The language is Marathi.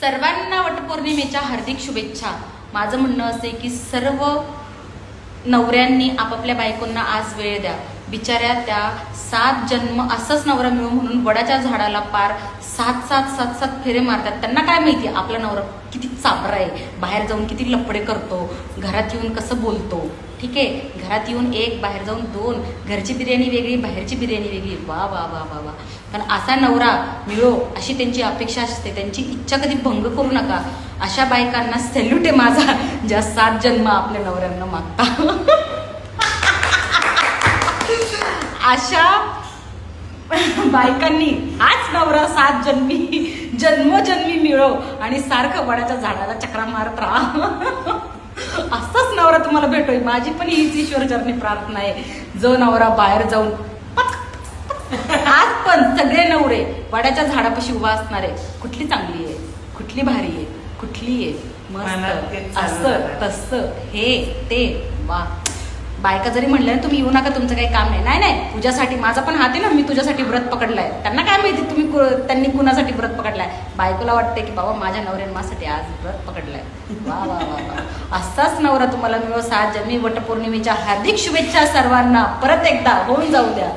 सर्वांना वटपौर्णिमेच्या हार्दिक शुभेच्छा. माझं म्हणणं असे की सर्व नवऱ्यांनी आपापल्या बायकोंना आज वेळ द्या. बिचाऱ्या त्या सात जन्म असंच नवरा मिळू म्हणून वडाच्या झाडाला पार सात सात सात सात फेरे मारतात. त्यांना काय माहिती? आपला नवरा किती चाबरा आहे. बाहेर जाऊन किती लपडे करतो. घरात येऊन कसं बोलतो? ठीक आहे? घरात येऊन एक बाहेर जाऊन दोन. घरची बिर्याणी वेगळी बाहेरची बिर्याणी वेगळी. वा वा वा वा वा. पण असा नवरा मिळो अशी त्यांची अपेक्षा असते. त्यांची इच्छा कधी भंग करू नका. अशा बायकांना सॅल्यूट आहे माझा. ज्या सात जन्म आपल्या नवऱ्यांना मागता. अशा बायकांनी हाच नवरा सात जन्मी जन्मोजन्मी मिळो आणि सारखं वडाच्या झाडाला चक्रा मारत राहा. असाच नवरा तुम्हाला भेटोय. माझी पण हीच ईश्वर चरणी प्रार्थना आहे. जो नवरा बाहेर जाऊन आज पण सगळे नवरे वडाच्या झाडापाशी उभा असणारे कुठली चांगली आहे? कुठली भारी आहे? कुठली आहे? मस्त. असं. तसं हे ते वा. बायका जरी म्हणल्या ना तुम्ही येऊ नका तुमचं काही काम नाही. नाही नाही तुझ्यासाठी माझा पण हात आहे ना मी तुझ्यासाठी व्रत पकडलाय. त्यांना काय माहिती तुम्ही कु- त्यांनी कुणासाठी व्रत पकडलाय? बायकोला वाटते की बाबा माझ्या नवऱ्याने माझ्यासाठी आज व्रत पकडलाय. वा वा वा वा. असाच नवरा तुम्हाला मिळो सात जन्मी वटपौर्णिमेच्या हार्दिक शुभेच्छा सर्वांना. परत एकदा होऊन जाऊ द्या.